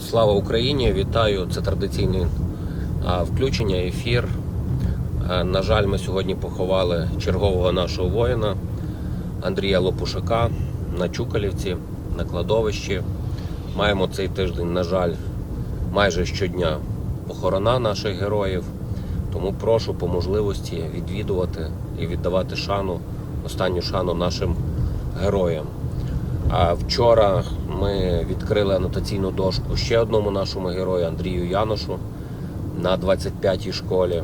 Слава Україні! Вітаю! Це традиційне включення, ефір. На жаль, ми сьогодні поховали чергового нашого воїна Андрія Лопушака на Чукалівці, на кладовищі. Маємо цей тиждень, на жаль, майже щодня похорона наших героїв. Тому прошу по можливості відвідувати і віддавати шану, останню шану нашим героям. Вчора ми відкрили анотаційну дошку ще одному нашому герою Андрію Яношу на 25-й школі,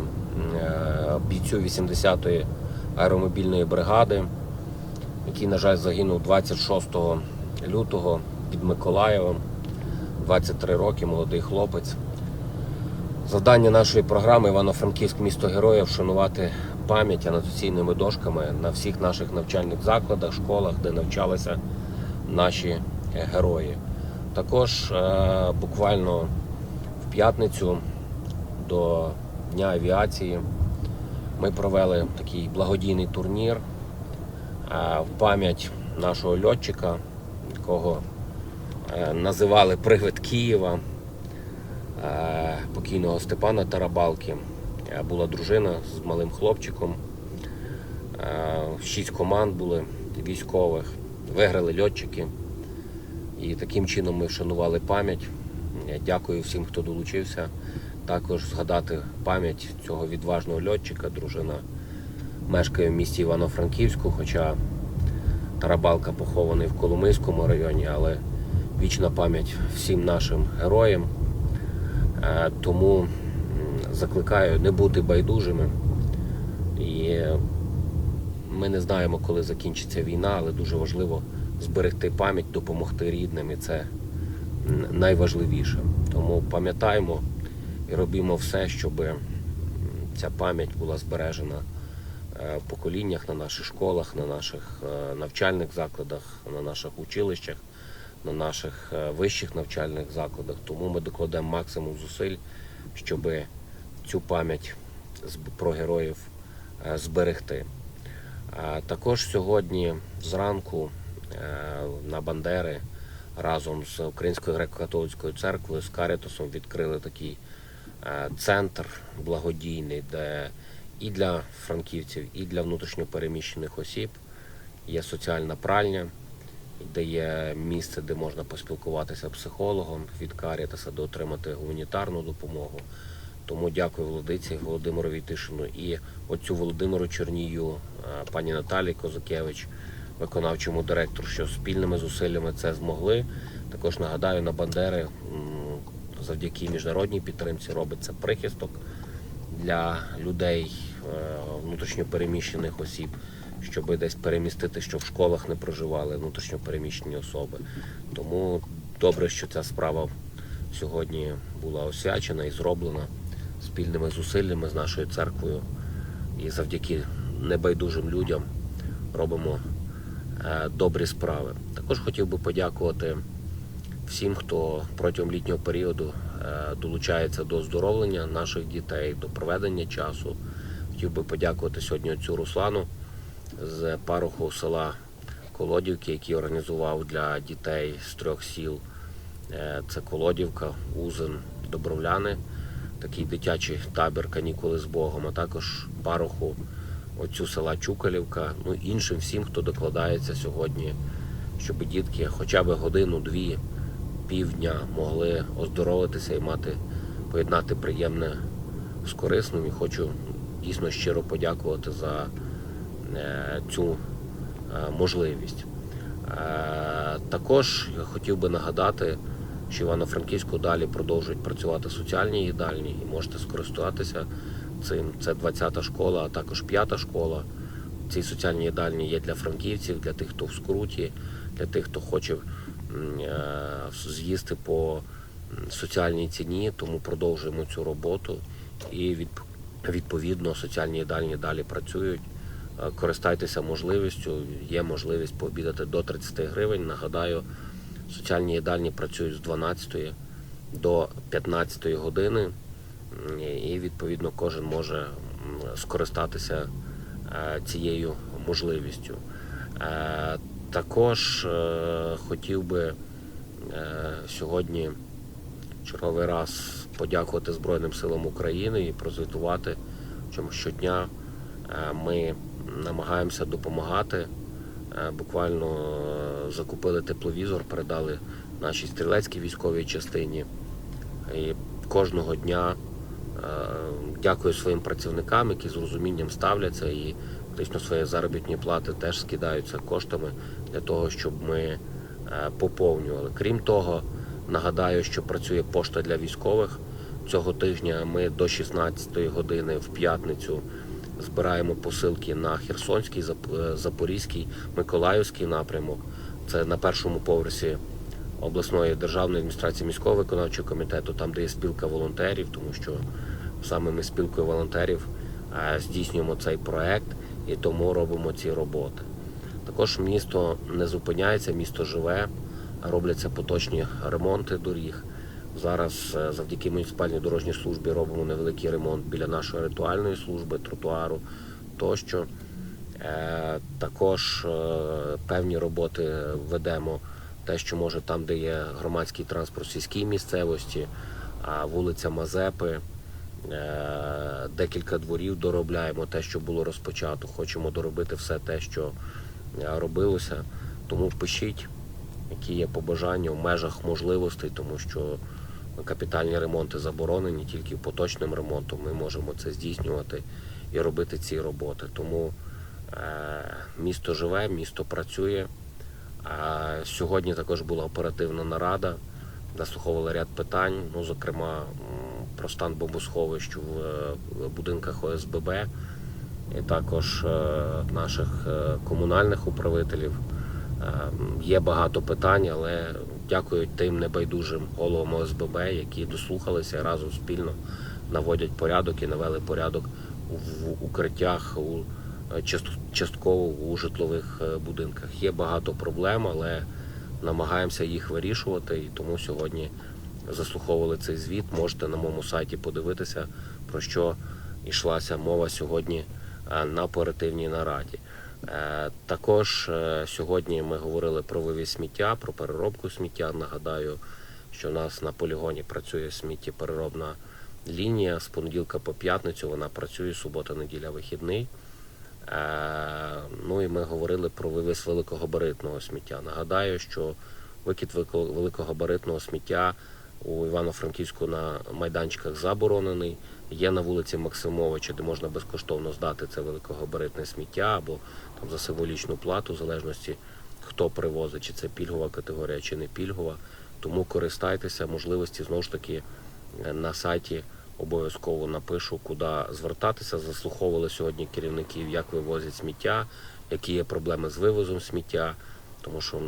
е, бійцю 80-ї аеромобільної бригади, який, на жаль, загинув 26 лютого під Миколаєвом. 23 роки, молодий хлопець. Завдання нашої програми Івано-Франківськ місто героїв вшанувати пам'ять анотаційними дошками на всіх наших навчальних закладах, школах, де навчалися наші е, герої. Також е, буквально в п'ятницю до Дня авіації ми провели такий благодійний турнір е, в пам'ять нашого льотчика, якого називали Привид Києва, покійного Степана Тарабалки. Була дружина з малим хлопчиком. Шість команд були військових, виграли льотчики. І таким чином ми вшанували пам'ять. Дякую всім, хто долучився. Також згадати пам'ять цього відважного льотчика. Дружина мешкає в місті Івано-Франківську, хоча Тарабалка похований в Коломийському районі, але вічна пам'ять всім нашим героям. Е, Тому закликаю не бути байдужими. І ми не знаємо, коли закінчиться війна, але дуже важливо зберегти пам'ять, допомогти рідним, і це найважливіше. Тому пам'ятаємо і робімо все, щоб ця пам'ять була збережена е, в поколіннях на наших школах, на наших е, навчальних закладах, на наших училищах, на наших е, вищих навчальних закладах. Тому ми докладемо максимум зусиль, щоб цю пам'ять про героїв зберегти. Також сьогодні зранку е, на Бандери разом з Українською греко-католицькою церквою з Карітасом відкрили такий е, центр благодійний, де і для франківців, і для внутрішньопереміщених осіб є соціальна пральня, де є місце, де можна поспілкуватися психологом від Карітаса, де отримати гуманітарну допомогу. Тому дякую Володиці Володимиру Вітишину і отцю Володимиру Чернію, пані Наталії Козакевич, виконавчому директору, що спільними зусиллями це змогли. Також нагадаю, на Бандери завдяки міжнародній підтримці робиться прихисток для людей е, внутрішньопереміщених осіб, щоб десь перемістити, щоб в школах не проживали внутрішньопереміщені особи. Тому добре, що ця справа сьогодні була освячена і зроблена спільними зусиллями з нашою церквою. І завдяки небайдужим людям робимо е, добрі справи. Також хотів би подякувати всім, хто протягом літнього періоду е, долучається до оздоровлення наших дітей, до проведення часу. Хотів би подякувати сьогодні отцю Руслану з пароху села Колодівки, який організував для дітей з трьох сіл. Е, Це Колодівка, Узин, Добровляни, такий дитячий табір канікули з Богом, а також пароху оцю села Чукалівка, ну іншим всім, хто докладається сьогодні, щоб дітки хоча б годину-дві, півдня могли оздоровитися і мати, поєднати приємне з корисним. І хочу дійсно щиро подякувати за е, цю е, можливість. Е, Також я хотів би нагадати, що Івано-Франківську далі продовжують працювати соціальні їдальні і можете скористуватися цим. Це 20-та школа, а також 5-та школа. Ці соціальні їдальні є для франківців, для тих, хто в скруті, для тих, хто хоче е, з'їсти по соціальній ціні, тому продовжуємо цю роботу і відповідно соціальні їдальні далі працюють. Е, Користайтеся можливістю, є можливість пообідати до 30 гривень. Нагадаю, соціальні їдальні працюють з 12 до 15 години, і відповідно кожен може скористатися е, цією можливістю. Е, Також е, хотів би сьогодні черговий раз подякувати Збройним силам України і прозвітувати, чому щодня ми намагаємося допомагати. Буквально закупили тепловізор, передали нашій стрілецькій військовій частині. І кожного дня дякую своїм працівникам, які з розумінням ставляться і фактично свої заробітні плати теж скидаються коштами для того, щоб ми е, поповнювали. Крім того, нагадаю, що працює пошта для військових. Цього тижня ми до 16 години в п'ятницю збираємо посилки на Херсонський, е, Запорізький, Миколаївський напрямок. Це на першому поверсі обласної державної адміністрації міського виконавчого комітету, там, де є спілка волонтерів, тому що саме ми спілкою волонтерів е, здійснюємо цей проект і тому робимо ці роботи. Також місто не зупиняється, місто живе, робляться поточні ремонти доріг. Зараз е, завдяки муніципальній дорожній службі робимо невеликий ремонт біля нашої ритуальної служби, тротуару тощо. Е, Також певні роботи ведемо те, що може там, де є громадський транспорт сільській місцевості, вулиця Мазепи, е, декілька дворів доробляємо те, що було розпочато. Хочемо доробити все те, що е, робилося. Тому пишіть, які є побажання в межах можливостей, тому що капітальні ремонти заборонені, тільки поточним ремонтом ми можемо це здійснювати і робити ці роботи. Тому е, місто живе, місто працює. Сьогодні також була оперативна нарада, заслуховували ряд питань, ну, зокрема, про стан бомбосховищ в е, будинках ОСББ і також е, наших е, комунальних управителів. Є багато питань, але дякую тим небайдужим головам ОСББ, які дослухалися разом спільно наводять порядок і навели порядок в укриттях у частково у житлових е, будинках. Є багато проблем, але намагаємося їх вирішувати. І тому сьогодні заслуховували цей звіт. Можете на моєму сайті подивитися, про що йшлася мова сьогодні е, на оперативній нараді. Е, Також сьогодні ми говорили про вивіз сміття, про переробку сміття. Нагадаю, що у нас на полігоні працює сміттєпереробна лінія з понеділка по п'ятницю. Вона працює субота, неділя, вихідний. Е, Ну і ми говорили про вивіз великогабаритного сміття. Нагадаю, що викид велико- великогабаритного сміття у Івано-Франківську на майданчиках заборонений. Є на вулиці Максимовича, де можна безкоштовно здати це великогабаритне сміття або там за символічну плату, в залежності хто привозить, чи це пільгова категорія, чи не пільгова. Тому користайтеся можливості знову ж таки на сайті обов'язково напишу, куди звертатися. Заслуховували сьогодні керівників, як вивозять сміття, які є проблеми з вивозом сміття, тому що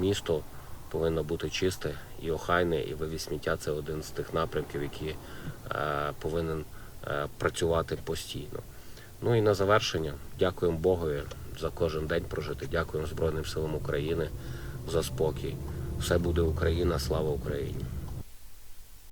місто повинно бути чисте і охайне, і вивіз сміття це один з тих напрямків, який е, повинен е, працювати постійно. Ну і на завершення дякуємо Богові за кожен день прожити. Дякуємо Збройним силам України за спокій. Все буде Україна, слава Україні!